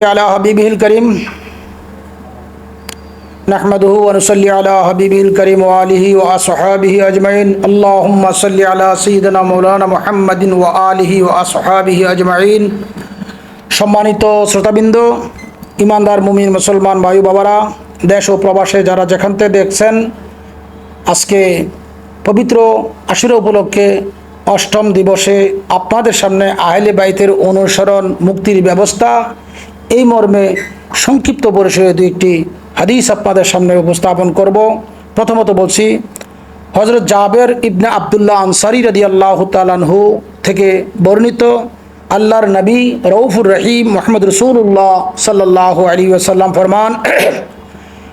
على حبيبه الكريم نحمده ونصلي على حبيبه الكريم وآله وأصحابه أجمعين اللهم صل على سيدنا مولانا محمد وآله وأصحابه أجمعين সম্মানিত শ্রোতাবৃন্দ ইমানদার মুমিন মুসলমান ভাই বাবারা দেশ ও প্রবাসে যারা যেখান থেকে দেখছেন আজকে পবিত্র আশুরা উপলক্ষে অষ্টম দিবসে আপনাদের সামনে আহলে বাইতের অনুসরণ মুক্তির ব্যবস্থা এই মর্মে সংক্ষিপ্ত পরিসরে দুই একটি হাদিস আপনাদের সামনে উপস্থাপন করব। প্রথমত বলছি হজরত জাবের ইবনে আবদুল্লাহ আনসারি রদি আল্লাহ তালানহু থেকে বর্ণিত, আল্লাহর নবী রৌফুর রহিম মোহাম্মদ রসুল্লাহ সাল্লাহ আলী ওসাল্লাম ফরমান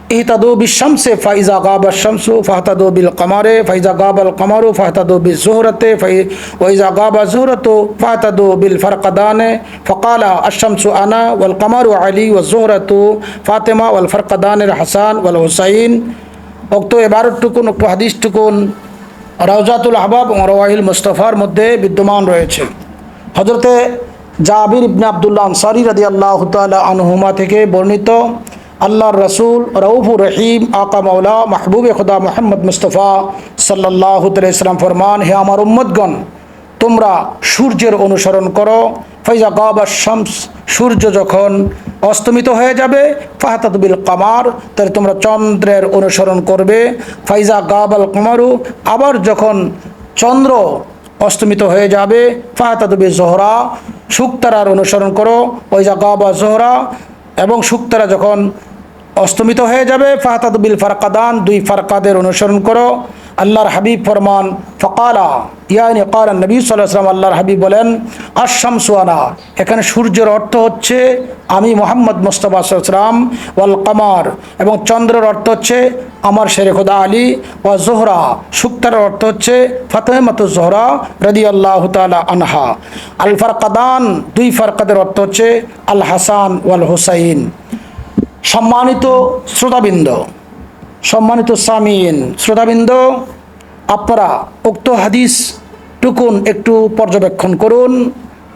ইহতাদু বিশমসে ফাইজা গাবা শামসু ফাহতাদু বিল কমারে ফাইজা গাবাল কমারু ফাহতাদু বি জোহরতে ওইজা গাবা জোহরতু ফাহতাদু বিল ফরকদানে ফকালা আশমসু আনা ওয়াল কমারু আলী ও জোহরতু ফাতেমা ওয়াল ফরকদানের হাসান ওয়াল হুসাইন উক্ত এবারটুকুন উক্ত হাদিসটুকুন রাউজাতুল আহবাব ও রওয়াহিল মুস্তফার মধ্যে বিদ্যমান রয়েছে। হজরতে জাবির ইবনে আবদুল্লাহ আনসারি রাদি আল্লাহ তালা আনহুমা থেকে বর্ণিত আল্লাহর রসুল রউফুর রহিম, আকা মৌলা মাহবুব খুদা মোহাম্মদ মুস্তফা সাল্লাহ ইসলাম ফরমান, হে আমার উম্মদগণ তোমরা সূর্যের অনুসরণ করো। ফৈজা গাবা শামস, সূর্য যখন অস্তমিত হয়ে যাবে ফাহাতাদবিল কামার, তাহলে তোমরা চন্দ্রের অনুসরণ করবে। ফাইজা গাবাল কামারু, আবার যখন চন্দ্র অস্তমিত হয়ে যাবে ফাহাতাদবি জোহরা, শুক্তারার অনুসরণ করো। ওইজা গাবা জোহরা, এবং শুক্তারা যখন অস্তমিত হয়ে যাবে। ফাহাতাদবিল ফারকাদান, দুই ফারকাদের অনুসরণ করো। আল্লাহর হাবিব ফরমান, ফকালা, ইয়ানি কাল নবী সাল্লাম আল্লাহর হাবিব বলেন আশাম সুয়ানা এখানে সূর্যের অর্থ হচ্ছে, আমি মোহাম্মদ মুস্তফা সাল্লাম ওয়াল কামার এবং চন্দ্রের অর্থ হচ্ছে, আমার শেরে খুদা আলী ওয়া জোহরা, শুক্তার অর্থ হচ্ছে, ফাতেমাত জোহরা রদি আল্লাহ তালা আনহা আল ফারকাদান দুই ফারকাদের অর্থ হচ্ছে, আল হাসান ওয়াল হুসাইন সম্মানিত শ্রোতাবৃন্দ, সম্মানিত সামিন শ্রোতাবৃন্দ, আপনারা উক্ত হাদিস টুকুন একটু পর্যবেক্ষণ করুন,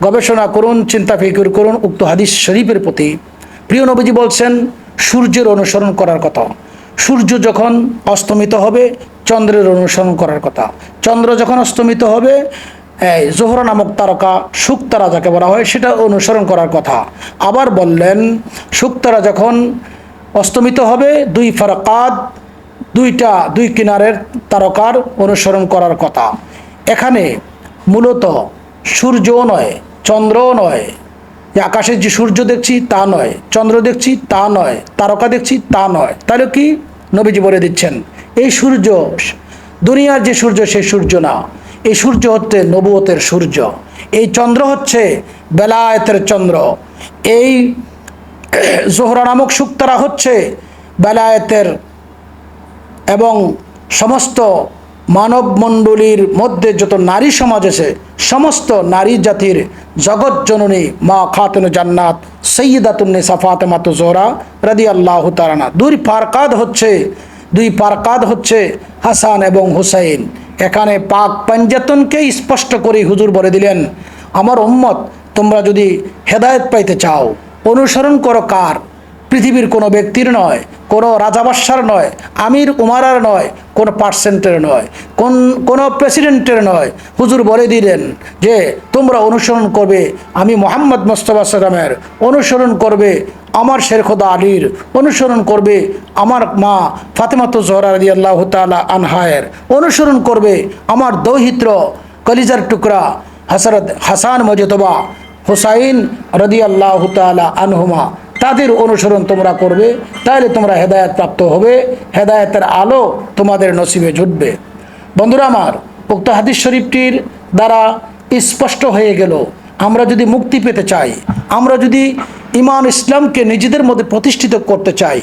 গবেষণা করুন, চিন্তা ফিকির করুন, উক্ত হাদিস শরীফের প্রতি। প্রিয় নবীজি বলছেন, সূর্যের অনুসরণ করার কথা। সূর্য যখন অস্তমিত হবে, চন্দ্রের অনুসরণ করার কথা। চন্দ্র যখন অস্তমিত হবে জোহরা নামক তারকা শুকতারা যাকে বলা হয়, সেটা অনুসরণ করার কথা। আবার বললেন শুকতারা যখন অস্তমিত হবে, দুই ফারাকাত, দুইটা, দুই কিনারের তারকার অনুসরণ করার কথা। এখানে মূলত সূর্যও নয়, চন্দ্রও নয়। যে আকাশে যে সূর্য দেখছি, তা নয়। চন্দ্র দেখছি, তা নয়। তারকা দেখছি, তা নয়। তাহলে কি নবীজি বলে দিচ্ছেন, এই সূর্য, দুনিয়ার যে সূর্য, সেই সূর্য না। এই সূর্য হচ্ছে নবুয়তের সূর্য। এই চন্দ্র হচ্ছে বেলায়েতের চন্দ্র। এই জোহরা নামক শুক্তারা হচ্ছে বেলায়েতের এবং সমস্ত মানব মণ্ডলীর মধ্যে যত নারী সমাজ আছে, সমস্ত নারী জাতির জগৎ জননী মা খাতুন জান্নাত সৈয়দাতুন্নে সাফাতে মাতু জোহরা রাদি আল্লাহ তারানা দুই ফারকাদ হচ্ছে, দুই ফারকাদ হচ্ছে হাসান এবং হুসাইন। এখানে পাক পাঞ্জাতনকে স্পষ্ট করে হুজুর বলে দিলেন, আমার উম্মত, তোমরা যদি হেদায়ত পাইতে চাও, অনুসরণ করো কার? পৃথিবীর কোনো ব্যক্তির নয়, কোনো রাজাবাসার নয়, আমির উমারার নয়, কোন পার্সেন্টের নয়, কোন, কোনো প্রেসিডেন্টের নয়। হুজুর বলে দিলেন যে, তোমরা অনুসরণ করবে, আমি মোহাম্মদ মোস্তফা সালামের অনুসরণ করবে, আমার শেরখোদা আলীর অনুসরণ করবে, আমার মা ফাতেমাত জহরা আলী আল্লাহ তালা আনহায়ের অনুসরণ করবে, আমার দৌহিত্র কলিজার টুকরা হাসরত হাসান মজতবা হুসাইন রদি আল্লাহ তালা আনহুমা তাদের অনুসরণ তোমরা করবে তাহলে তোমরা হেদায়ত প্রাপ্ত হবে, হেদায়তের আলো তোমাদের নসিবে জুটবে। বন্ধুরা আমার, উক্ত হাদিস শরীফটির দ্বারা স্পষ্ট হয়ে গেল, আমরা যদি মুক্তি পেতে চাই, আমরা যদি ইমান ইসলামকে নিজেদের মধ্যে প্রতিষ্ঠিত করতে চাই,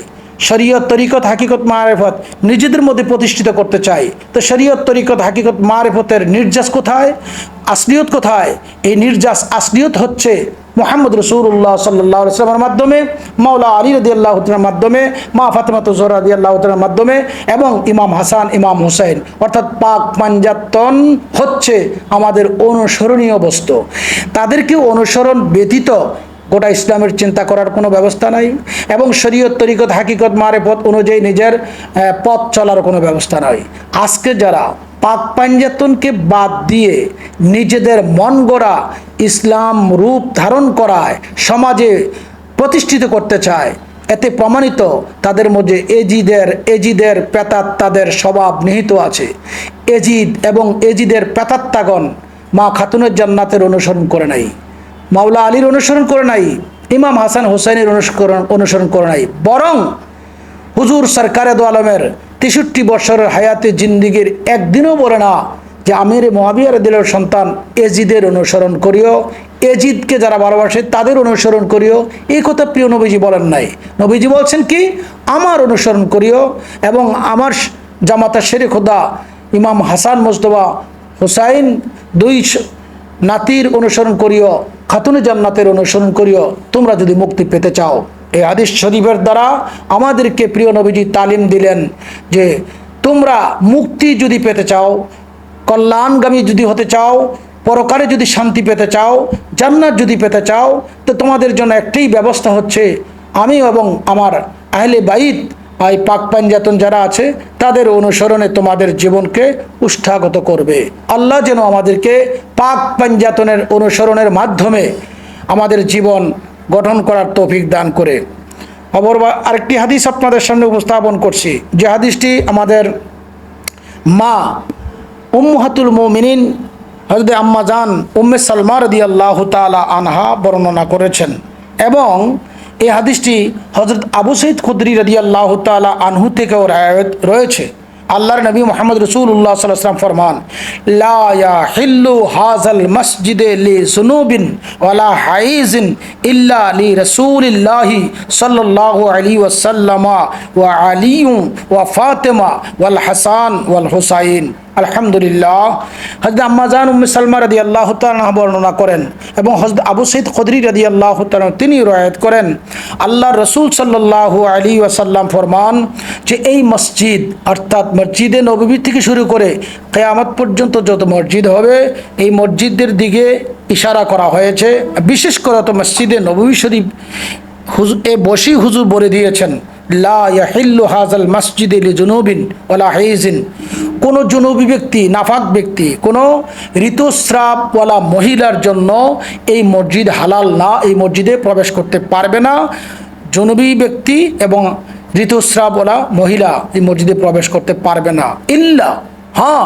শরীয়ত তরিকত হাকিকত মারেফত নিজেদের মধ্যে প্রতিষ্ঠিত করতে চাই, তো শরীয়ত তরিকত হাকিকত মারেফতের নির্যাস কোথায়? আসলিয়ত কোথায়? এই নির্যাস আসলিয়ত হচ্ছে মোহাম্মদ রসুল্লাহ সাল্লাহ সাল্লামের মাধ্যমে, মাওলা আলী রদি আল্লাহর মাধ্যমে, মা ফাতেমাত জোহরা রদি আল্লাহর মাধ্যমে এবং ইমাম হাসান, ইমাম হুসাইন। অর্থাৎ পাক পাঞ্জাতন হচ্ছে আমাদের অনুসরণীয় বস্তু। তাদেরকে অনুসরণ ব্যতীত গোটা ইসলামের চিন্তা করার কোনো ব্যবস্থা নাই এবং শরীয়ত তরিকত হাকিকত মারে পথ অনুযায়ী নিজের পথ চলার কোনো ব্যবস্থা নাই। আজকে যারা পাক পাঞ্জাতনকে বাদ দিয়ে নিজেদের মন গড়া ইসলাম রূপ ধারণ করায় সমাজে প্রতিষ্ঠিত করতে চায়। এতে প্রমাণিত তাদের মধ্যে এজিদের এজিদের প্রেতাত্মাদের স্বভাব নিহিত আছে। এজিদ এবং এজিদের প্রেতাত্মাগণ মা খাতুনের জান্নাতের অনুসরণ করে নাই। মাওলা আলীর অনুসরণ করে নাই, ইমাম হাসান হোসেনের অনুসরণ অনুসরণ করে নাই। বরং হুজুর সরকারে দো আলমের তেষট্টি বছরের হায়াতে জিন্দিগির একদিনও বলে না যে আমির মহাবিয়ার দিলের সন্তান এজিদের অনুসরণ করিও, এজিদকে যারা ভালোবাসে তাদের অনুসরণ করিও। এই কথা প্রিয় নবীজি বলেন নাই। নবীজি বলছেন কি? আমার অনুসরণ করিও এবং আমার জামাতা শেরে খোদা, ইমাম হাসান মোস্তফা হুসাইন দুই নাতির অনুসরণ করিও, খাতুনে জান্নাতের অনুসরণ করিও। তোমরা যদি মুক্তি পেতে চাও। এই হাদিস শরীফের দ্বারা আমাদেরকে প্রিয় নবীজি তালিম দিলেন যে তোমরা মুক্তি যদি পেতে চাও, কল্যাণগামী যদি হতে চাও, পরকালে যদি শান্তি পেতে চাও, জান্নাত যদি পেতে চাও, তো তোমাদের জন্য একটাই ব্যবস্থা হচ্ছে, আমি এবং আমার আহলে বাইত এই পাক পাঞ্জাতন যারা আছে, তাদের অনুসরণে তোমাদের জীবনকে উষ্ঠাগত করবে। আল্লাহ যেন আমাদেরকে পাক পাঞ্জাতনের অনুসরণের মাধ্যমে আমাদের জীবন গঠন করার তৌফিক দান করে। অপর আরেকটি হাদিস আপনাদের সামনে উপস্থাপন করছি। যে হাদিসটি আমাদের মা উম্মাহাতুল মুমিনিন হজরত আম্মা জান উম্মে সালমা রদি আল্লাহ তালা আনহা বর্ণনা করেছেন এবং এই হাদিসটি হজরত আবু সঈদ খুদ্রি রদি আল্লাহ তালা আনহু থেকেও রয়েছে। আল্লাহর নবী মোহাম্মদ রসুল্লাহ সাল্লাম ফরমান লা ইয়া হিল্লু হাজাল মসজিদে লি সুনুবিন ওয়ালা হাইজিন ইল্লা লি রসুলিল্লাহি সাল্লাল্লাহু আলাইহি ওয়াসাল্লামা ওয়া আলিয়ু ওয়া ফাতেমা ওয়াল হাসান ওয়াল হুসাইন আলহামদুলিল্লাহ। হজরত আম্মাজান উম্মে সালমা রাদি আল্লাহ তাআলা বর্ণনা করেন এবং হজরত আবু সঈদ খদরি রাদি আল্লাহ তিনি রয়াত করেন। আল্লাহ রসুল সাল্লাল্লাহু আলী ওয়াসাল্লাম ফরমান যে এই মসজিদ, অর্থাৎ মসজিদে নবী থেকে শুরু করে কেয়ামত পর্যন্ত যত মসজিদ হবে, এই মসজিদদের দিকে ইশারা করা হয়েছে। বিশেষ করে তো মসজিদে নবী শরীফ হুজু, এ বসি হুজুর বলে দিয়েছেন, লা ইয়াহিল্লু হাজাল মসজিদ লি জুনুবিন ওলা হাইজিন। কোনো জুনুবি ব্যক্তি, নাফাক ব্যক্তি, কোনো ঋতুস্রাবওয়ালা মহিলার জন্য এই মসজিদ হালাল না, এই মসজিদে প্রবেশ করতে পারবে না। জুনুবি ব্যক্তি এবং ঋতুস্রাবওয়ালা মহিলা এই মসজিদে প্রবেশ করতে পারবে না। ইল্লা হ্যাঁ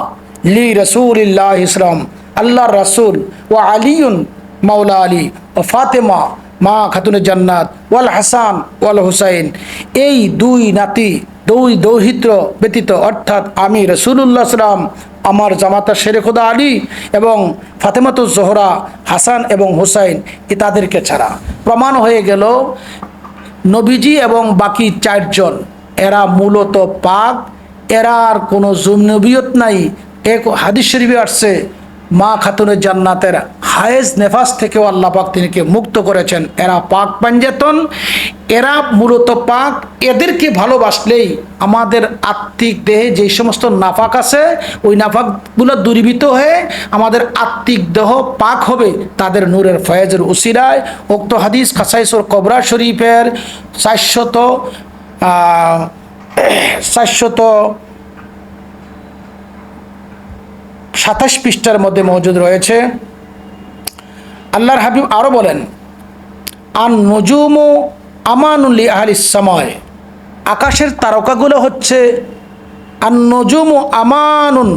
লি রসুল ইল্লাহ ইসলাম আল্লাহ রসুল ও আলিউন মাওলা আলী ও ফাতেমা মা খাতুনে জান্নাত, ওয়াল হাসান, ওয়াল হুসাইন। এই দুই নাতি দুই দৌহিত্র ব্যতীত, অর্থাৎ আমি রসুল্লাহ সালাম আমার জামাতা শেরে খোদা আলী এবং ফাতেমাতুজ জোহরা, হাসান এবং হুসাইন এ তাদেরকে ছাড়া। প্রমাণ হয়ে গেল, নবীজি এবং বাকি চারজন, এরা মূলত পাক, এরা আর কোনো জুমনবিয়ত নাই। এক হাদিস শরীফে আসছে মা খাতুনের জান্নাতের হায়েজ নেফাস থেকেও আল্লাহ পাক তিনিকে মুক্ত করেছেন। এরা পাক পাঞ্জাতন, এরা মূলত পাক। এদেরকে ভালোবাসলেই আমাদের আত্মিক দেহে যে সমস্ত নাফাক আছে, ওই নাফাকগুলো দূরীভূত হয়ে আমাদের আত্মিক দেহ পাক হবে। তাদের নূরের ফয়েজের উসিরায় উক্ত হাদিস খাসাইসুর কবরা শরীফের চারশত চারশত সাতাশ পৃষ্ঠার মধ্যে মজুদ রয়েছে। আল্লাহর হাবিব আরও বলেন, আন নজুম আমানুল্লি আহলিস সময় আকাশের তারকাগুলো হচ্ছে, আন নজুম আমানুন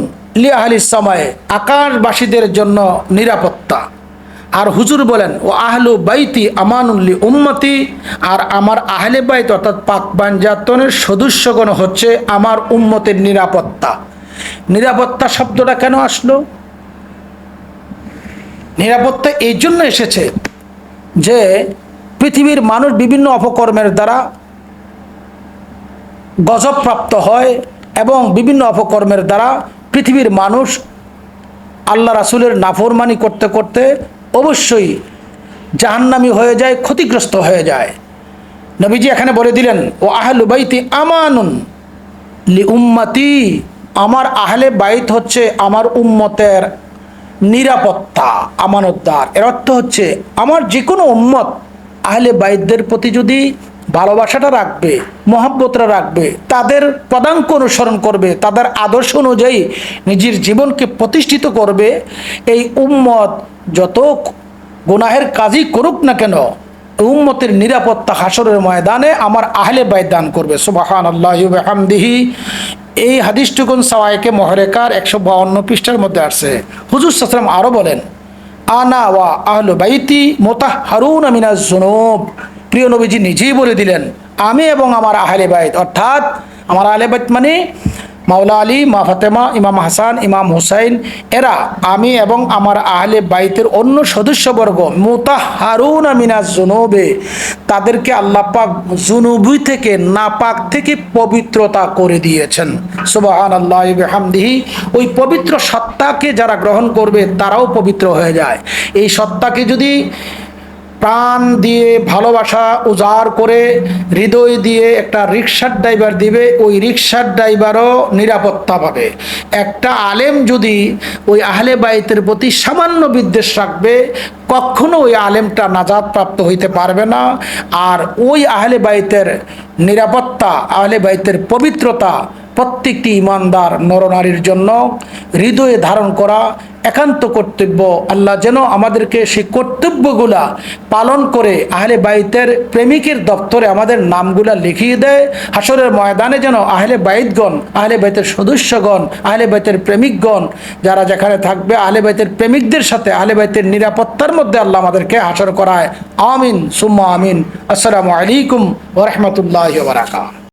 লি আহলিস সময় আকাশবাসীদের জন্য নিরাপত্তা। আর হুজুর বলেন, ও আহলু বাইতি আমানুল্লি উম্মতি। আর আমার আহলে বাইত অর্থাৎ পাক বাঞ্জাতনের সদস্যগণ হচ্ছে আমার উম্মতের নিরাপত্তা। নিরাপত্তা শব্দটা কেন আসলো? নিরাপত্তা এই জন্য এসেছে যে পৃথিবীর মানুষ বিভিন্ন অপকর্মের দ্বারা গজবপ্রাপ্ত হয় এবং বিভিন্ন অপকর্মের দ্বারা পৃথিবীর মানুষ আল্লাহ রাসুলের নাফরমানি করতে করতে অবশ্যই জাহান্নামি হয়ে যায়, ক্ষতিগ্রস্ত হয়ে যায়। নবীজি এখানে বলে দিলেন ও আহলু বাইতি আমানুন লি উম্মতি আমার আহলে বাইত হচ্ছে আমার উম্মতের নিরাপত্তা, আমানতদার। এর অর্থ হচ্ছে আমার যে কোনো উম্মত আহলে বাইদদের প্রতি যদি ভালোবাসাটা রাখবে, মহাব্বতটা রাখবে, তাদের পদাঙ্ক অনুসরণ করবে, তাদের আদর্শ অনুযায়ী নিজের জীবনকে প্রতিষ্ঠিত করবে, এই উম্মত যত গুনাহের কাজই করুক না কেন উম্মতের নিরাপত্তা হাসরের ময়দানে আমার আহলে বাইত দান করবে। সুবাহান আল্লাহ হামদিহি এই হাদিসটুকুন সাওয়াইকে মহরেকার একশো বাউন্ন পৃষ্ঠার মধ্যে আসছে। হুজুর সাসলাম আরও বলেন, আনা ওয়া আহলু বাইতি মোতাহ হারুন আমিনা জুনুব প্রিয় নবীজি নিজেই বলে দিলেন, আমি এবং আমার আহলে বাইত, অর্থাৎ, আমার আহলে বাইত মানে মাওলা আলী, মা ফাতেমা, ইমাম হাসান, ইমাম হুসাইন, এরা আমি এবং আমার আহলে বাইতের অন্য সদস্যবর্গ মোতা হারুন আমিনা জুনুবে। তাদেরকে আল্লাহ পাক জুনুবি থেকে, নাপাক থেকে পবিত্রতা করে দিয়েছেন। সুবাহান আল্লাহ হামদিহি ওই পবিত্র সত্তাকে যারা গ্রহণ করবে, তারাও পবিত্র হয়ে যায়। এই সত্তাকে যদি প্রাণ দিয়ে ভালোবাসা উজাড় করে হৃদয় দিয়ে একটা রিক্সার ড্রাইভার দিবে, ওই রিক্সার ড্রাইভারও নিরাপত্তা পাবে। একটা আলেম যদি ওই আহলে বাইতের প্রতি সামান্য বিদ্বেষ রাখবে, কখনো ওই আলেমটা নাজাদ প্রাপ্ত হইতে পারবে না। আর ওই আহলে বাইতের নিরাপত্তা, আহলে বাইতের পবিত্রতা প্রত্যেকটি ইমানদার নরনারীর জন্য হৃদয়ে ধারণ করা একান্ত কর্তব্য। আল্লাহ যেন আমাদেরকে সেই কর্তব্যগুলা পালন করে আহলে বাইতের প্রেমিকের দপ্তরে আমাদের নামগুলা লিখিয়ে দেয়। হাসরের ময়দানে যেন আহলে বাইতগণ, আহলে বাইতের সদস্যগণ, আহলে বাইতের প্রেমিকগণ, যারা যেখানে থাকবে, আহলে বাইতের প্রেমিকদের সাথে, আহলে বাইতের নিরাপত্তার মধ্যে আল্লাহ আমাদেরকে হাসর করায়। আমিন, সুম্মা আমিন। আসসালামু আলাইকুম ওরহমতুল্লাহ বারাকা